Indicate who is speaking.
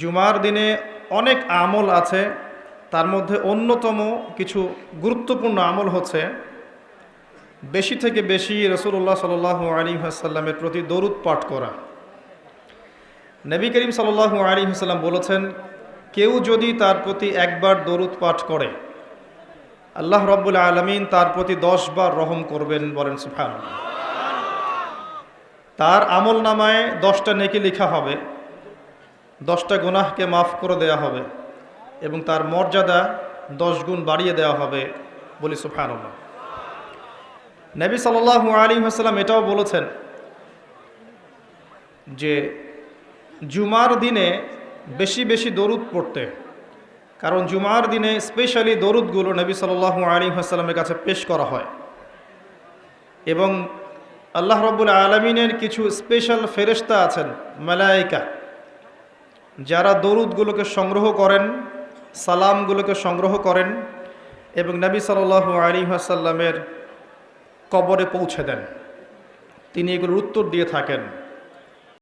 Speaker 1: জুমার দিনে অনেক আমল আছে, তার মধ্যে অন্যতম কিছু গুরুত্বপূর্ণ আমল হচ্ছে, বেশি থেকে বেশি রসুল্লাহ সাল আলী আসাল্লামের প্রতি দরুদ পাঠ করা। নবী করিম সাল আলী আসাল্লাম বলেছেন, কেউ যদি তার প্রতি একবার দরুদ পাঠ করে, আল্লাহ রব্বুল আলমিন তার প্রতি দশ বার রহম করবেন বলেন সুফান তার আমল নামায় দশটা নেকি লেখা হবে দশটা গুনাহকে মাফ করে দেয়া হবে এবং তার মর্যাদা দশ গুণ বাড়িয়ে দেওয়া হবে বলি সুফান নবী সাল্লাল্লাহু আলী হাসাল্লাম এটাও বলেছেন যে জুমার দিনে বেশি বেশি দরুদ পড়তে, কারণ জুমার দিনে স্পেশালি দরুদগুলো নবী সাল্লাল্লাহু আলী হাসাল্লামের কাছে পেশ করা হয়। এবং আল্লাহ রব্বুল আলমিনের কিছু স্পেশাল ফেরেশতা আছেন মালাইকা যারা দরুদগুলোকে সংগ্রহ করেন, সালামগুলোকে সংগ্রহ করেন এবং নবী সাল্লাহ আলী আসাল্লামের কবরে পৌঁছে দেন, তিনি এগুলোর উত্তর দিয়ে থাকেন।